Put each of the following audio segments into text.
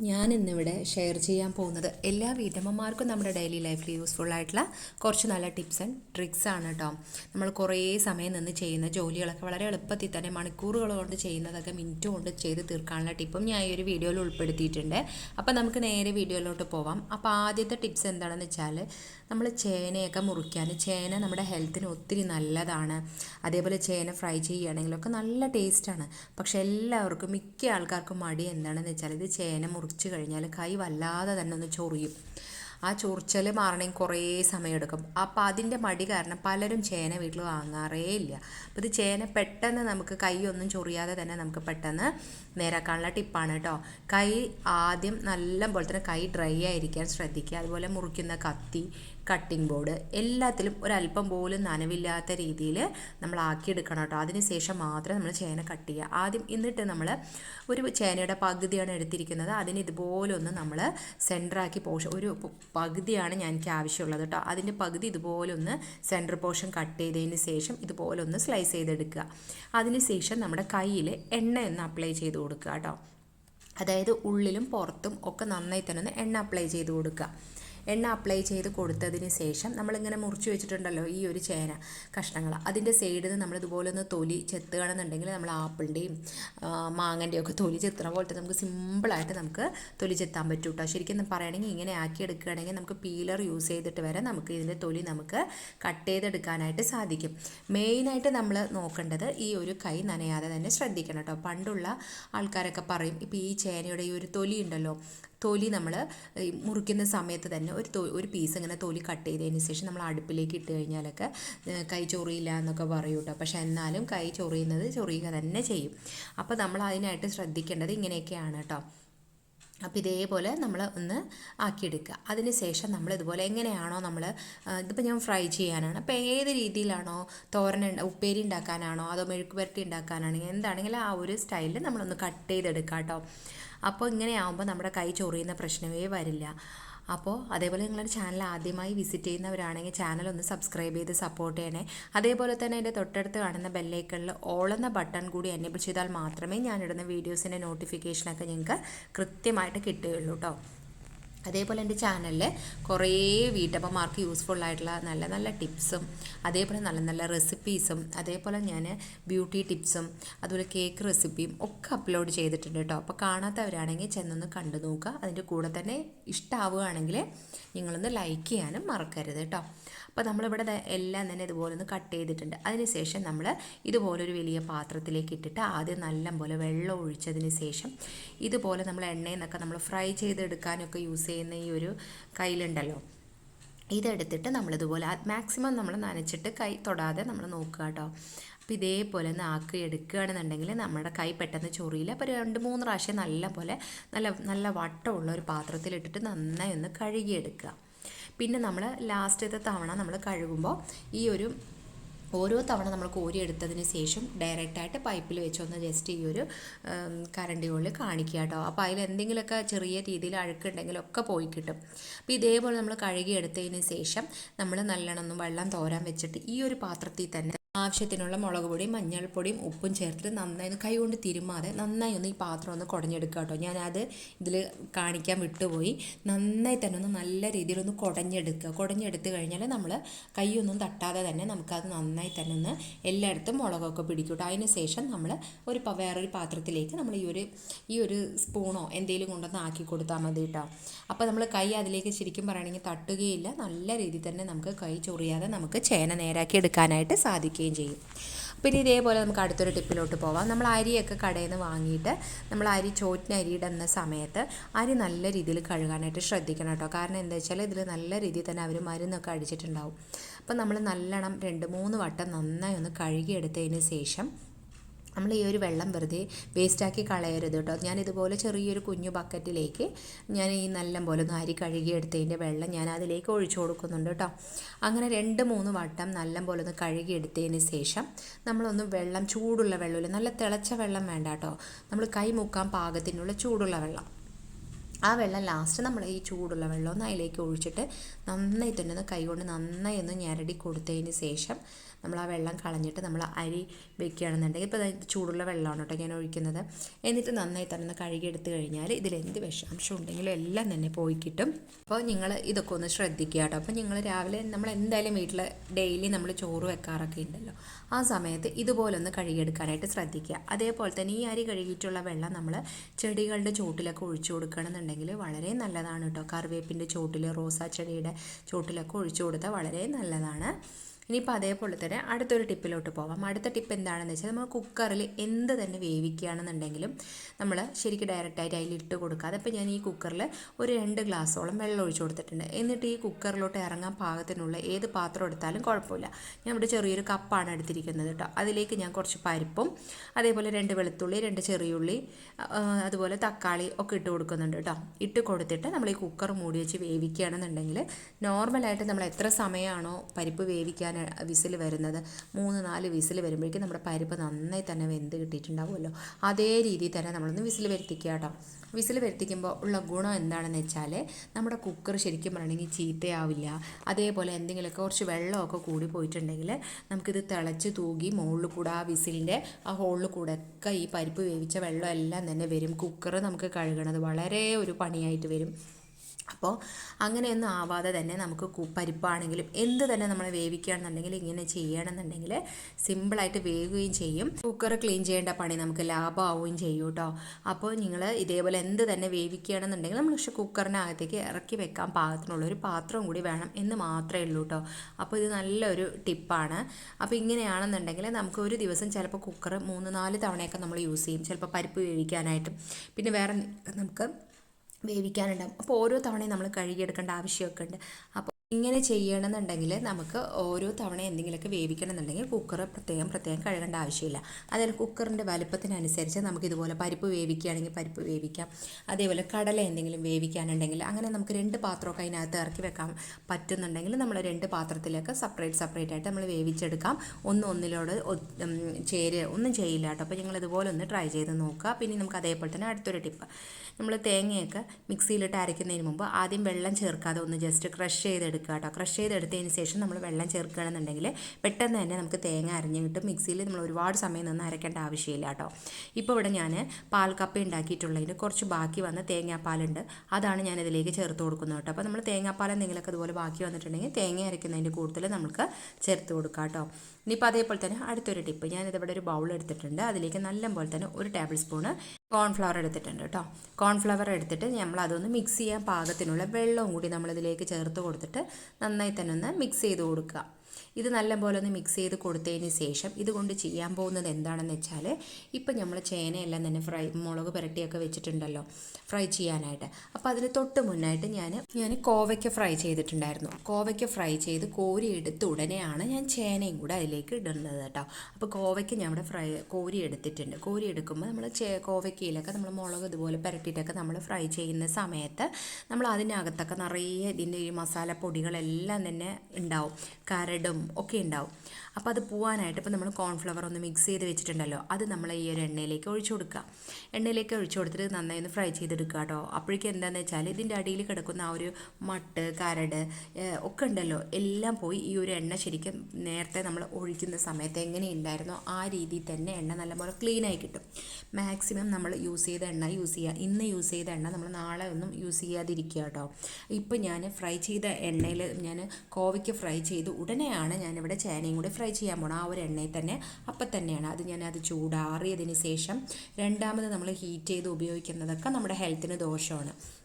ഞാൻ ഇന്നിവിടെ ഷെയർ ചെയ്യാൻ പോകുന്നത് എല്ലാ വീട്ടമ്മമാർക്കും നമ്മുടെ ഡെയിലി ലൈഫിൽ യൂസ്ഫുൾ ആയിട്ടുള്ള കുറച്ച് നല്ല ടിപ്സ് ആൻഡ് ട്രിക്സ് ആണ് കേട്ടോ നമ്മൾ കുറേ സമയം നിന്ന് ചെയ്യുന്ന ജോലികളൊക്കെ വളരെ എളുപ്പത്തിൽ തന്നെ മണിക്കൂറുകൾ കൊണ്ട് ചെയ്യുന്നതൊക്കെ മിനിറ്റ് കൊണ്ട് ചെയ്ത് തീർക്കാനുള്ള ടിപ്പും ഞാൻ ഈ ഒരു വീഡിയോയിൽ ഉൾപ്പെടുത്തിയിട്ടുണ്ട്. അപ്പോൾ നമുക്ക് നേരെ വീഡിയോയിലോട്ട് പോവാം. അപ്പോൾ ആദ്യത്തെ ടിപ്സ് എന്താണെന്ന് വെച്ചാൽ നമ്മൾ ചേനയൊക്കെ മുറിക്കാൻ ചേന നമ്മുടെ ഹെൽത്തിന് ഒത്തിരി നല്ലതാണ്. അതേപോലെ ചേന ഫ്രൈ ചെയ്യുകയാണെങ്കിലൊക്കെ നല്ല ടേസ്റ്റാണ് പക്ഷെ എല്ലാവർക്കും മിക്ക ആൾക്കാർക്കും മടി എന്താണെന്ന് വെച്ചാൽ ഇത് ചേന മുറിച്ച് കഴിഞ്ഞാൽ കൈ വല്ലാതെ തന്നെ ഒന്ന് ചൊറിയും. ആ ചൊറിച്ചൽ മാറണമെങ്കിൽ കുറേ സമയമെടുക്കും. അപ്പോൾ അതിന്റെ മടി കാരണം പലരും ചേന വീട്ടിൽ വാങ്ങാറേ ഇല്ല. അപ്പോൾ ഇത് ചേന പെട്ടെന്ന് നമുക്ക് കൈ ഒന്നും ചൊറിയാതെ തന്നെ നമുക്ക് പെട്ടെന്ന് നേരാക്കാനുള്ള ടിപ്പാണ് കേട്ടോ. കൈ ആദ്യം നല്ല പോലെ തന്നെ കൈ ഡ്രൈ ആയിരിക്കാൻ ശ്രദ്ധിക്കുക. അതുപോലെ മുറിക്കുന്ന കത്തി കട്ടിംഗ് ബോർഡ് എല്ലാത്തിലും ഒരല്പം പോലും നനവില്ലാത്ത രീതിയിൽ നമ്മൾ ആക്കിയെടുക്കണം കേട്ടോ. അതിനുശേഷം മാത്രമേ മാത്രം നമ്മൾ ചേന കട്ട് ചെയ്യുക. ആദ്യം എന്നിട്ട് നമ്മൾ ഒരു ചേനയുടെ പകുതിയാണ് എടുത്തിരിക്കുന്നത്. അതിന് ഇതുപോലെ ഒന്ന് നമ്മൾ സെന്ററാക്കി പോഷൻ ഒരു പകുതിയാണ് ഞാൻ എനിക്ക് ആവശ്യമുള്ളത് കേട്ടോ. അതിന്റെ പകുതി ഇതുപോലെ ഒന്ന് സെന്റർ പോർഷൻ കട്ട് ചെയ്തതിന് ശേഷം ഇതുപോലെ ഒന്ന് സ്ലൈസ് ചെയ്തെടുക്കുക. അതിനുശേഷം നമ്മുടെ കയ്യിൽ എണ്ണ ഒന്ന് അപ്ലൈ ചെയ്ത് കൊടുക്കുക കേട്ടോ. അതായത് ഉള്ളിലും പുറത്തും ഒക്കെ നന്നായി തന്നെ ഒന്ന് എണ്ണ അപ്ലൈ ചെയ്ത് കൊടുക്കുക. എണ്ണ അപ്ലൈ ചെയ്ത് കൊടുത്തതിന് ശേഷം നമ്മളിങ്ങനെ മുറിച്ച് വെച്ചിട്ടുണ്ടല്ലോ ഈ ഒരു ചേന കഷ്ണങ്ങൾ. അതിന്റെ സൈഡിൽ നിന്ന് നമ്മളിതുപോലെ ഒന്ന് തൊലി ചെത്തുകയാണെന്നുണ്ടെങ്കിൽ നമ്മൾ ആപ്പിളിന്റെയും മാങ്ങന്റെയും ഒക്കെ തൊലി ചെത്തുന്ന പോലത്തെ നമുക്ക് സിമ്പിളായിട്ട് നമുക്ക് തൊലി ചെത്താൻ പറ്റും കേട്ടോ ശരിക്കും പറയുകയാണെങ്കിൽ ഇങ്ങനെ ആക്കി എടുക്കുകയാണെങ്കിൽ നമുക്ക് പീലർ യൂസ് ചെയ്തിട്ട് വരെ നമുക്ക് ഇതിന്റെ തൊലി നമുക്ക് കട്ട് ചെയ്തെടുക്കാനായിട്ട് സാധിക്കും. മെയിനായിട്ട് നമ്മൾ നോക്കേണ്ടത് ഈ ഒരു കൈ നനയാതെ തന്നെ ശ്രദ്ധിക്കണം കേട്ടോ പണ്ടുള്ള ആൾക്കാരൊക്കെ പറയും ഇപ്പോൾ ഈ ചേനയുടെ ഈ ഒരു തൊലി ഉണ്ടല്ലോ തൊലി നമ്മൾ മുറിക്കുന്ന സമയത്ത് തന്നെ ഒരു ഒരു പീസ് ഇങ്ങനെ തൊലി കട്ട് ചെയ്തതിന് ശേഷം നമ്മൾ അടുപ്പിലേക്ക് ഇട്ട് കഴിഞ്ഞാലൊക്കെ കൈ ചൊറിയില്ല എന്നൊക്കെ പറയും കേട്ടോ പക്ഷേ എന്നാലും കൈ ചൊറിയുന്നത് ചൊറിയുക തന്നെ ചെയ്യും. അപ്പോൾ നമ്മൾ അതിനായിട്ട് ശ്രദ്ധിക്കേണ്ടത് ഇങ്ങനെയൊക്കെയാണ് കേട്ടോ അപ്പോൾ ഇതേപോലെ നമ്മൾ ഒന്ന് ആക്കിയെടുക്കുക. അതിന് ശേഷം നമ്മൾ ഇതുപോലെ എങ്ങനെയാണോ നമ്മൾ ഇതിപ്പോൾ ഞാൻ ഫ്രൈ ചെയ്യാനാണ്. അപ്പോൾ ഏത് രീതിയിലാണോ തോരൻ ഉപ്പേരി ഉണ്ടാക്കാനാണോ അതോ മെഴുക്ക് പുരട്ടി ഉണ്ടാക്കാനാണെങ്കിൽ എന്താണെങ്കിലും ആ ഒരു സ്റ്റൈലിൽ നമ്മളൊന്ന് കട്ട് ചെയ്തെടുക്കാം കേട്ടോ അപ്പോൾ ഇങ്ങനെ ആകുമ്പോൾ നമ്മുടെ കൈ ചൊറിയുന്ന പ്രശ്നമേ വരില്ല. അപ്പോൾ അതേപോലെ നിങ്ങളുടെ ചാനൽ ആദ്യമായി വിസിറ്റ് ചെയ്യുന്നവരാണെങ്കിൽ ചാനൽ ഒന്ന് സബ്സ്ക്രൈബ് ചെയ്ത് സപ്പോർട്ട് ചെയ്യണേ. അതേപോലെ തന്നെ എന്റെ തൊട്ടടുത്ത് കാണുന്ന ബെല്ലൈക്കണിൽ ഓൾ എന്ന ബട്ടൺ കൂടി എനേബിൾ ചെയ്താൽ മാത്രമേ ഞാനിടുന്ന വീഡിയോസിന്റെ നോട്ടിഫിക്കേഷനൊക്കെ നിങ്ങൾക്ക് കൃത്യമായിട്ട് കിട്ടുകയുള്ളൂ കേട്ടോ അതേപോലെ എന്റെ ചാനലിൽ കുറേ വീട്ടമ്മമാർക്ക് യൂസ്ഫുൾ ആയിട്ടുള്ള നല്ല നല്ല ടിപ്സും അതേപോലെ നല്ല നല്ല റെസിപ്പീസും അതേപോലെ ഞാൻ ബ്യൂട്ടി ടിപ്സും അതുപോലെ കേക്ക് റെസിപ്പിയും ഒക്കെ അപ്ലോഡ് ചെയ്തിട്ടുണ്ട് കേട്ടോ അപ്പോൾ കാണാത്തവരാണെങ്കിൽ ചെന്നൊന്ന് കണ്ടു നോക്കുക. അതിന്റെ കൂടെ തന്നെ ഇഷ്ടമാവുകയാണെങ്കിൽ നിങ്ങളൊന്ന് ലൈക്ക് ചെയ്യാനും മറക്കരുത് കേട്ടോ അപ്പോൾ നമ്മളിവിടെ എല്ലാം തന്നെ ഇതുപോലെ ഒന്ന് കട്ട് ചെയ്തിട്ടുണ്ട്. അതിനുശേഷം നമ്മൾ ഇതുപോലൊരു വലിയ പാത്രത്തിലേക്ക് ഇട്ടിട്ട് ആദ്യം നല്ല പോലെ വെള്ളം ഒഴിച്ചതിന് ശേഷം ഇതുപോലെ നമ്മൾ എണ്ണയിൽ നിന്നൊക്കെ നമ്മൾ ഫ്രൈ ചെയ്തെടുക്കാനൊക്കെ യൂസ് ചെയ്യുന്ന ഈ ഒരു കയ്യിലുണ്ടല്ലോ. ഇതെടുത്തിട്ട് നമ്മളിതുപോലെ മാക്സിമം നമ്മൾ നനച്ചിട്ട് കൈ തൊടാതെ നമ്മൾ നോക്കുക കേട്ടോ അപ്പോൾ ഇതേപോലെ ഒന്ന് ആക്കി എടുക്കുകയാണെന്നുണ്ടെങ്കിൽ നമ്മുടെ കൈ പെട്ടെന്ന് ചൊറിയില്ല. അപ്പോൾ രണ്ട് മൂന്ന് പ്രാവശ്യം നല്ല പോലെ നല്ല നല്ല വട്ടമുള്ള ഒരു പാത്രത്തിലിട്ടിട്ട് നന്നായി ഒന്ന് കഴുകിയെടുക്കുക. പിന്നെ നമ്മൾ ലാസ്റ്റത്തെ തവണ നമ്മൾ കഴുകുമ്പോൾ ഈ ഒരു ഓരോ തവണ നമ്മൾ കോരിയെടുത്തതിന് ശേഷം ഡയറക്റ്റായിട്ട് പൈപ്പിൽ വെച്ചൊന്ന് ജസ്റ്റ് ഈ ഒരു കരണ്ടികളിൽ കാണിക്കുക കേട്ടോ. അപ്പോൾ അതിൽ എന്തെങ്കിലുമൊക്കെ ചെറിയ രീതിയിൽ അഴുക്കുണ്ടെങ്കിലൊക്കെ പോയി കിട്ടും. അപ്പോൾ ഇതേപോലെ നമ്മൾ കഴുകിയെടുത്തതിന് ശേഷം നമ്മൾ നല്ലോണം വെള്ളം തോരാൻ വെച്ചിട്ട് ഈ ഒരു പാത്രത്തിൽ തന്നെ ആവശ്യത്തിനുള്ള മുളക് പൊടിയും മഞ്ഞൾപ്പൊടിയും ഉപ്പും ചേർത്തിട്ട് നന്നായി ഒന്ന് കൈകൊണ്ട് തിരുമാതെ നന്നായി ഒന്ന് ഈ പാത്രം ഒന്ന് കുടഞ്ഞെടുക്കുക കേട്ടോ. ഞാനത് ഇതിൽ കാണിക്കാൻ വിട്ടുപോയി. നന്നായി തന്നെ ഒന്ന് നല്ല രീതിയിലൊന്ന് കുടഞ്ഞെടുക്കുക. കുടഞ്ഞെടുത്ത് കഴിഞ്ഞാൽ നമ്മൾ കൈയൊന്നും തട്ടാതെ തന്നെ നമുക്കത് നന്നായി തന്നെ ഒന്ന് എല്ലായിടത്തും മുളകൊക്കെ പിടിക്കൂട്ടോ കേട്ടോ. അതിന് ശേഷം നമ്മൾ ഒരു വേറൊരു പാത്രത്തിലേക്ക് നമ്മൾ ഈ ഒരു ഈ ഒരു സ്പൂണോ എന്തെങ്കിലും കൊണ്ടൊന്ന് ആക്കി കൊടുത്താൽ മതി കേട്ടോ. അപ്പോൾ നമ്മൾ കൈ അതിലേക്ക് ശരിക്കും പറയുകയാണെങ്കിൽ തട്ടുകയില്ല. നല്ല രീതിയിൽ തന്നെ നമുക്ക് കൈ ചൊറിയാതെ നമുക്ക് ചേന നേരാക്കി എടുക്കാനായിട്ട് സാധിക്കുകയും ചെയ്യും. പിന്നെ ഇതേപോലെ നമുക്ക് അടുത്തൊരു ടിപ്പിലോട്ട് പോവാം. നമ്മൾ അരിയൊക്കെ കടയിൽ നിന്ന് വാങ്ങിയിട്ട് നമ്മൾ അരി ചോറ്റിന് അരി ഇടുന്ന സമയത്ത് അരി നല്ല രീതിയിൽ കഴുകാനായിട്ട് ശ്രദ്ധിക്കണം കേട്ടോ. കാരണം എന്താ വെച്ചാൽ ഇതിൽ നല്ല രീതിയിൽ തന്നെ അവർ മരുന്നൊക്കെ അടിച്ചിട്ടുണ്ടാവും. അപ്പം നമ്മൾ നല്ലോണം രണ്ട് മൂന്ന് വട്ടം നന്നായി ഒന്ന് കഴുകിയെടുത്തതിന് ശേഷം നമ്മൾ ഈ ഒരു വെള്ളം വെറുതെ വേസ്റ്റാക്കി കളയരുത് കേട്ടോ ഞാൻ ഇതുപോലെ ചെറിയൊരു കുഞ്ഞു ബക്കറ്റിലേക്ക് ഞാൻ ഈ നല്ല പോലെ ഒന്ന് അരി കഴുകിയെടുത്തതിന്റെ വെള്ളം ഞാൻ അതിലേക്ക് ഒഴിച്ചു കൊടുക്കുന്നുണ്ട് കേട്ടോ അങ്ങനെ രണ്ട് മൂന്ന് വട്ടം നല്ല പോലെ ഒന്ന് കഴുകിയെടുത്തതിന് ശേഷം നമ്മളൊന്ന് വെള്ളം ചൂടുള്ള വെള്ളമില്ല? നല്ല തിളച്ച വെള്ളം വേണ്ട കേട്ടോ നമ്മൾ കൈ മുക്കാൻ പാകത്തിനുള്ള ചൂടുള്ള വെള്ളം. ആ വെള്ളം ലാസ്റ്റ് നമ്മൾ ഈ ചൂടുള്ള വെള്ളം ഒന്ന് അതിലേക്ക് ഒഴിച്ചിട്ട് നന്നായി തന്നെ ഒന്ന് കൈകൊണ്ട് നന്നായി ഒന്ന് ഞരടി കൊടുത്തതിന് ശേഷം നമ്മൾ ആ വെള്ളം കളഞ്ഞിട്ട് നമ്മൾ അരി വെക്കുകയാണെന്നുണ്ടെങ്കിൽ ഇപ്പോൾ ചൂടുള്ള വെള്ളമാണ് കേട്ടോ ഞാൻ ഒഴിക്കുന്നത്. എന്നിട്ട് നന്നായി തന്നെ ഒന്ന് കഴുകിയെടുത്ത് കഴിഞ്ഞാൽ ഇതിൽ എന്ത് വിഷാംശം ഉണ്ടെങ്കിലും എല്ലാം തന്നെ പോയി കിട്ടും. അപ്പോൾ നിങ്ങൾ ഇതൊക്കെ ഒന്ന് ശ്രദ്ധിക്കുക കേട്ടോ. അപ്പോൾ നിങ്ങൾ രാവിലെ നമ്മൾ എന്തായാലും വീട്ടിൽ ഡെയിലി നമ്മൾ ചോറ് വെക്കാറൊക്കെ ഉണ്ടല്ലോ ആ സമയത്ത് ഇതുപോലെ ഒന്ന് കഴുകിയെടുക്കാനായിട്ട് ശ്രദ്ധിക്കുക. അതേപോലെ തന്നെ ഈ അരി കഴുകിയിട്ടുള്ള വെള്ളം നമ്മൾ ചെടികളുടെ ചുവട്ടിലൊക്കെ ഒഴിച്ചു കൊടുക്കണമെന്നുണ്ടെങ്കിൽ വളരെ നല്ലതാണ് കേട്ടോ. കറിവേപ്പിന്റെ ചോട്ടിൽ റോസാ ചെടിയുടെ ചോട്ടിലൊക്കെ ഒഴിച്ചു കൊടുത്താൽ വളരെ നല്ലതാണ്. ഇനിയിപ്പോൾ അതേപോലെ തന്നെ അടുത്തൊരു ടിപ്പിലോട്ട് പോവാം. അടുത്ത ടിപ്പ് എന്താണെന്ന് വെച്ചാൽ നമ്മൾ കുക്കറിൽ എന്ത് തന്നെ വേവിക്കുകയാണെന്നുണ്ടെങ്കിലും നമ്മൾ ശരിക്കും ഡയറക്റ്റായിട്ട് അതിൽ ഇട്ട് കൊടുക്കാതെ അപ്പോൾ ഞാൻ ഈ കുക്കറിൽ ഒരു രണ്ട് ഗ്ലാസ്സോളം വെള്ളം ഒഴിച്ചു കൊടുത്തിട്ടുണ്ട്. എന്നിട്ട് ഈ കുക്കറിലോട്ട് ഇറങ്ങാൻ പാകത്തിനുള്ള ഏത് പാത്രം എടുത്താലും കുഴപ്പമില്ല. ഞാൻ ഇവിടെ ചെറിയൊരു കപ്പാണ് എടുത്തിരിക്കുന്നത് കേട്ടോ. അതിലേക്ക് ഞാൻ കുറച്ച് പരിപ്പും അതേപോലെ രണ്ട് വെളുത്തുള്ളി രണ്ട് ചെറിയുള്ളി അതുപോലെ തക്കാളി ഒക്കെ ഇട്ട് കൊടുക്കുന്നുണ്ട് കേട്ടോ. ഇട്ട് കൊടുത്തിട്ട് നമ്മൾ ഈ കുക്കർ മൂടി വെച്ച് വേവിക്കുകയാണെന്നുണ്ടെങ്കിൽ നോർമലായിട്ട് നമ്മൾ എത്ര സമയമാണോ പരിപ്പ് വേവിക്കാൻ വിസിൽ വരുന്നത്. മൂന്ന് നാല് വിസിൽ വരുമ്പോഴേക്കും നമ്മുടെ പരിപ്പ് നന്നായി തന്നെ വെന്ത് കിട്ടിയിട്ടുണ്ടാവുമല്ലോ. അതേ രീതിയിൽ തന്നെ നമ്മളൊന്ന് വിസിൽ വരുത്തിക്കുക കേട്ടോ. വിസിൽ വരുത്തിക്കുമ്പോൾ ഉള്ള ഗുണം എന്താണെന്ന് വെച്ചാൽ നമ്മുടെ കുക്കർ ശരിക്കും പറയണമെങ്കിൽ ചീത്തയാവില്ല. അതേപോലെ എന്തെങ്കിലുമൊക്കെ കുറച്ച് വെള്ളമൊക്കെ കൂടി പോയിട്ടുണ്ടെങ്കിൽ നമുക്കിത് തിളച്ച് തൂകി മുകളിൽ കൂടെ ആ വിസിലിന്റെ ആ ഹോളിൽ കൂടെ ഒക്കെ ഈ പരിപ്പ് വേവിച്ച വെള്ളം എല്ലാം തന്നെ വരും. കുക്കർ നമുക്ക് കഴുകണത് വളരെ ഒരു പണിയായിട്ട് വരും. അപ്പോൾ അങ്ങനെയൊന്നും ആവാതെ തന്നെ നമുക്ക് പരിപ്പാണെങ്കിലും എന്ത് തന്നെ നമ്മൾ വേവിക്കുകയാണെന്നുണ്ടെങ്കിൽ ഇങ്ങനെ ചെയ്യണമെന്നുണ്ടെങ്കിൽ സിമ്പിളായിട്ട് വേവുകയും ചെയ്യും. കുക്കർ ക്ലീൻ ചെയ്യേണ്ട പണി നമുക്ക് ലാഭമാവുകയും ചെയ്യും കേട്ടോ. അപ്പോൾ നിങ്ങൾ ഇതേപോലെ എന്ത് തന്നെ വേവിക്കുകയാണെന്നുണ്ടെങ്കിൽ നമ്മൾ പക്ഷേ കുക്കറിനകത്തേക്ക് ഇറക്കി വെക്കാൻ പാകത്തിനുള്ള ഒരു പാത്രം കൂടി വേണം എന്ന് മാത്രമേ ഉള്ളൂ കേട്ടോ. അപ്പോൾ ഇത് നല്ലൊരു ടിപ്പാണ്. അപ്പോൾ ഇങ്ങനെയാണെന്നുണ്ടെങ്കിൽ നമുക്ക് ഒരു ദിവസം ചിലപ്പോൾ കുക്കർ മൂന്ന് നാല് തവണയൊക്കെ നമ്മൾ യൂസ് ചെയ്യും. ചിലപ്പോൾ പരിപ്പ് വേവിക്കാനായിട്ടും. പിന്നെ വേറെ നമുക്ക് വേവിക്കാനുണ്ടാവും. അപ്പോൾ ഓരോ തവണയും നമ്മൾ കഴുകിയെടുക്കേണ്ട ആവശ്യമൊക്കെ ഉണ്ട്. അപ്പോൾ ഇങ്ങനെ ചെയ്യണമെന്നുണ്ടെങ്കിൽ നമുക്ക് ഓരോ തവണ എന്തെങ്കിലുമൊക്കെ വേവിക്കണമെന്നുണ്ടെങ്കിൽ കുക്കർ പ്രത്യേകം പ്രത്യേകം കഴുകേണ്ട ആവശ്യമില്ല. അതായത് കുക്കറിന്റെ വലുപ്പത്തിനനുസരിച്ച് നമുക്ക് ഇതുപോലെ പരിപ്പ് വേവിക്കുകയാണെങ്കിൽ പരിപ്പ് വേവിക്കാം. അതേപോലെ കടല എന്തെങ്കിലും വേവിക്കാനുണ്ടെങ്കിൽ അങ്ങനെ നമുക്ക് രണ്ട് പാത്രമൊക്കെ അതിനകത്ത് ഇറക്കി വെക്കാൻ പറ്റുന്നുണ്ടെങ്കിൽ നമ്മൾ രണ്ട് പാത്രത്തിലൊക്കെ സെപ്പറേറ്റ് സെപ്പറേറ്റ് ആയിട്ട് നമ്മൾ വേവിച്ചെടുക്കാം. ഒന്ന് ഒന്നിലോട് ചേര് ഒന്നും ചെയ്യില്ല കേട്ടോ. അപ്പോൾ നിങ്ങൾ ഇതുപോലെ ഒന്ന് ട്രൈ ചെയ്ത് നോക്കുക. പിന്നെ നമുക്ക് അതേപോലെ തന്നെ അടുത്തൊരു ടിപ്പ് നമ്മൾ തേങ്ങയൊക്കെ മിക്സിയിലിട്ട് അരയ്ക്കുന്നതിന് മുമ്പ് ആദ്യം വെള്ളം ചേർക്കാതെ ഒന്ന് ജസ്റ്റ് ക്രഷ് ചെയ്തെടുക്കുക. കേട്ടോ ക്രഷ് ചെയ്തെടുത്തതിന് ശേഷം നമ്മൾ വെള്ളം ചേർക്കുകയാണെന്നുണ്ടെങ്കിൽ പെട്ടെന്ന് തന്നെ നമുക്ക് തേങ്ങ അരഞ്ഞ് കിട്ടും. മിക്സിയിൽ നമ്മൾ ഒരുപാട് സമയം നിന്ന് അരക്കേണ്ട ആവശ്യമില്ല കേട്ടോ ഇപ്പോൾ ഇവിടെ ഞാൻ പാൽ കപ്പ ഉണ്ടാക്കിയിട്ടുള്ളതിന് കുറച്ച് ബാക്കി വന്ന തേങ്ങാപ്പാലുണ്ട്. അതാണ് ഞാൻ ഇതിലേക്ക് ചേർത്ത് കൊടുക്കുന്നത് കേട്ടോ. അപ്പോൾ നമ്മൾ തേങ്ങാപ്പാൽ എന്തെങ്കിലുമൊക്കെ അതുപോലെ ബാക്കി വന്നിട്ടുണ്ടെങ്കിൽ തേങ്ങ അരയ്ക്കുന്നതിന്റെ കൂടുതൽ നമുക്ക് ചേർത്ത് കൊടുക്കാം കേട്ടോ. ഇനിയിപ്പോൾ അതേപോലെ തന്നെ അടുത്തൊരു ടിപ്പ്. ഞാനിത് ഇവിടെ ഒരു ബൗൾ എടുത്തിട്ടുണ്ട്. അതിലേക്ക് നല്ലപോലെ തന്നെ ഒരു ടേബിൾ സ്പൂണ് കോൺഫ്ലവർ എടുത്തിട്ടുണ്ട് കേട്ടോ കോൺഫ്ലവർ എടുത്തിട്ട് നമ്മൾ അതൊന്ന് മിക്സ് ചെയ്യാൻ പാകത്തിനുള്ള വെള്ളവും കൂടി നമ്മളിതിലേക്ക് ചേർത്ത് കൊടുത്തിട്ട് നന്നായി തന്നെ ഒന്ന് മിക്സ് ചെയ്ത് കൊടുക്കുക. ഇത് നല്ലപോലെ ഒന്ന് മിക്സ് ചെയ്ത് കൊടുത്തതിന് ശേഷം ഇതുകൊണ്ട് ചെയ്യാൻ പോകുന്നത് എന്താണെന്ന് വെച്ചാൽ ഇപ്പം നമ്മൾ ചേനയെല്ലാം തന്നെ ഫ്രൈ മുളക് പുരട്ടിയൊക്കെ വെച്ചിട്ടുണ്ടല്ലോ ഫ്രൈ ചെയ്യാനായിട്ട്. അപ്പോൾ അതിന് തൊട്ട് മുന്നായിട്ട് ഞാൻ ഞാൻ കോവയ്ക്ക ഫ്രൈ ചെയ്തിട്ടുണ്ടായിരുന്നു. കോവയ്ക്ക ഫ്രൈ ചെയ്ത് കോരി എടുത്ത് ഉടനെയാണ് ഞാൻ ചേനയും കൂടെ അതിലേക്ക് ഇടുന്നത് കേട്ടോ. അപ്പോൾ കോവയ്ക്ക് ഞാൻ ഇവിടെ ഫ്രൈ കോരി എടുത്തിട്ടുണ്ട്. കോരി എടുക്കുമ്പോൾ നമ്മൾ ചേ കോവയ്ക്കയിലൊക്കെ നമ്മൾ മുളക് ഇതുപോലെ പുരട്ടിയിട്ടൊക്കെ നമ്മൾ ഫ്രൈ ചെയ്യുന്ന സമയത്ത് നമ്മൾ അതിനകത്തൊക്കെ നിറയെ ഇതിന്റെ ഈ മസാല പൊടികളെല്ലാം തന്നെ ഉണ്ടാവും. കരടും ഒക്കെ ഉണ്ടാവും. അപ്പോൾ അത് പോകാനായിട്ട് ഇപ്പോൾ നമ്മൾ കോൺഫ്ലവർ ഒന്ന് മിക്സ് ചെയ്ത് വെച്ചിട്ടുണ്ടല്ലോ അത് നമ്മൾ ഈ ഒരു എണ്ണയിലേക്ക് ഒഴിച്ചു കൊടുക്കുക. എണ്ണയിലേക്ക് ഒഴിച്ചു കൊടുത്തിട്ട് നന്നായി ഒന്ന് ഫ്രൈ ചെയ്തെടുക്കുക കേട്ടോ. അപ്പോഴേക്കും എന്താണെന്ന് വെച്ചാൽ ഇതിന്റെ അടിയിൽ കിടക്കുന്ന ആ ഒരു മട്ട് കരട് ഒക്കെ ഉണ്ടല്ലോ എല്ലാം പോയി ഈ ഒരു എണ്ണ ശരിക്കും നേരത്തെ നമ്മൾ ഒഴിക്കുന്ന സമയത്ത് എങ്ങനെയുണ്ടായിരുന്നോ ആ രീതിയിൽ തന്നെ എണ്ണ നല്ലപോലെ ക്ലീനായി കിട്ടും. മാക്സിമം നമ്മൾ യൂസ് ചെയ്ത എണ്ണ യൂസ് ചെയ്യുക ഇന്ന് യൂസ് ചെയ്ത എണ്ണ നമ്മൾ നാളെ ഒന്നും യൂസ് ചെയ്യാതിരിക്കുക കേട്ടോ. ഇപ്പം ഞാൻ ഫ്രൈ ചെയ്ത എണ്ണയിൽ ഞാൻ കോവയ്ക്ക് ഫ്രൈ ചെയ്ത്. ഉടനെയാണ് ഞാനിവിടെ ചേനയും കൂടി ഫ്രൈ ചെയ്യാൻ പോകണം ആ ഒരു എണ്ണയിൽ തന്നെ. അപ്പം തന്നെയാണ് അത് ഞാൻ അത് ചൂടാറിയതിന് ശേഷം രണ്ടാമത് നമ്മൾ ഹീറ്റ് ചെയ്ത് ഉപയോഗിക്കുന്നതൊക്കെ നമ്മുടെ ഹെൽത്തിന് ദോഷമാണ്.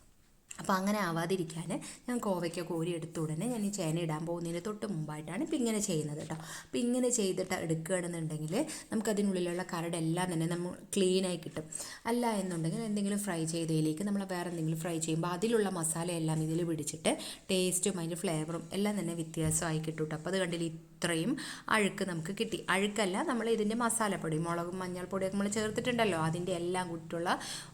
അപ്പോൾ അങ്ങനെ ആവാതിരിക്കാൻ ഞാൻ കോവയ്ക്ക കോരി എടുത്ത ഉടനെ ഞാൻ ഈ ചേന ഇടാൻ പോകുന്നതിന് തൊട്ട് മുമ്പായിട്ടാണ് ഇപ്പം ഇങ്ങനെ ചെയ്യുന്നത് കേട്ടോ അപ്പം ഇങ്ങനെ ചെയ്തിട്ട് എടുക്കുകയാണെന്നുണ്ടെങ്കിൽ നമുക്കതിനുള്ളിലുള്ള കരടെല്ലാം തന്നെ നമ്മൾ ക്ലീനായി കിട്ടും. അല്ല എന്നുണ്ടെങ്കിൽ എന്തെങ്കിലും ഫ്രൈ ചെയ്തതിലേക്ക് നമ്മൾ വേറെ എന്തെങ്കിലും ഫ്രൈ ചെയ്യുമ്പോൾ അതിലുള്ള മസാല എല്ലാം ഇതിൽ പിടിച്ചിട്ട് ടേസ്റ്റും അതിന്റെ ഫ്ലേവറും എല്ലാം തന്നെ വ്യത്യാസമായി കിട്ടും കേട്ടോ അപ്പോൾ അത് കണ്ടില്ല അത്രയും അഴുക്ക് നമുക്ക് കിട്ടി. അഴുക്കല്ല നമ്മൾ ഇതിന്റെ മസാലപ്പൊടി മുളകും മഞ്ഞൾപ്പൊടിയൊക്കെ നമ്മൾ ചേർത്തിട്ടുണ്ടല്ലോ. അതിന്റെ എല്ലാം കൂട്ടുള്ള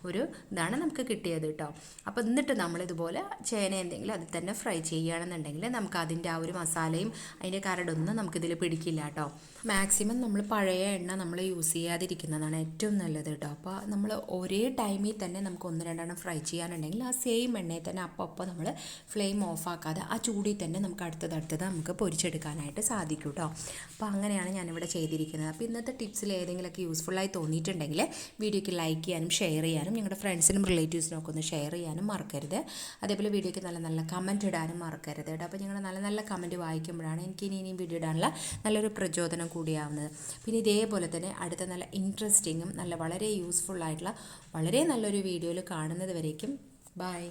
ഒരു ഇതാണ് നമുക്ക് കിട്ടിയത് കേട്ടോ അപ്പോൾ എന്നിട്ട് നമ്മൾ ഇതുപോലെ ചേന എന്തെങ്കിലും അതിൽ തന്നെ ഫ്രൈ ചെയ്യുകയാണെന്നുണ്ടെങ്കിൽ നമുക്ക് അതിന്റെ ആ ഒരു മസാലയും അതിന്റെ കരടൊന്നും നമുക്കിതിൽ പിടിക്കില്ല കേട്ടോ മാക്സിമം നമ്മൾ പഴയ എണ്ണ നമ്മൾ യൂസ് ചെയ്യാതിരിക്കുന്നതാണ് ഏറ്റവും നല്ലത് കേട്ടോ അപ്പോൾ നമ്മൾ ഒരേ ടൈമിൽ തന്നെ നമുക്ക് ഒന്ന് രണ്ടെണ്ണം ഫ്രൈ ചെയ്യാനുണ്ടെങ്കിൽ ആ സെയിം എണ്ണയിൽ തന്നെ അപ്പോൾ അപ്പോൾ നമ്മൾ ഫ്ലെയിം ഓഫ് ആക്കാതെ ആ ചൂടിൽ തന്നെ നമുക്ക് അടുത്തത് അടുത്തത് നമുക്ക് പൊരിച്ചെടുക്കാനായിട്ട് സാധിക്കും. കേട്ടോ അപ്പോൾ അങ്ങനെയാണ് ഞാനിവിടെ ചെയ്തിരിക്കുന്നത്. അപ്പോൾ ഇന്നത്തെ ടിപ്സിൽ ഏതെങ്കിലുമൊക്കെ യൂസ്ഫുള്ളായി തോന്നിയിട്ടുണ്ടെങ്കിൽ വീഡിയോയ്ക്ക് ലൈക്ക് ചെയ്യാനും ഷെയർ ചെയ്യാനും നിങ്ങളുടെ ഫ്രണ്ട്സിനും റിലേറ്റീവ്സിനും ഒക്കെ ഒന്ന് ഷെയർ ചെയ്യാനും മറക്കരുത്. അതേപോലെ വീഡിയോയ്ക്ക് നല്ല നല്ല കമന്റ് ഇടാനും മറക്കരുത് കേട്ടോ അപ്പോൾ ഞങ്ങൾ നല്ല നല്ല കമന്റ് വായിക്കുമ്പോഴാണ് എനിക്ക് ഇനി ഇനിയും വീഡിയോ ഇടാനുള്ള നല്ലൊരു പ്രചോദനം കൂടിയാവുന്നത്. പിന്നെ ഇതേപോലെ തന്നെ അടുത്ത നല്ല ഇൻട്രസ്റ്റിങ്ങും നല്ല വളരെ യൂസ്ഫുള്ളായിട്ടുള്ള വളരെ നല്ലൊരു വീഡിയോയിൽ കാണുന്നത് വരേക്കും. ബൈ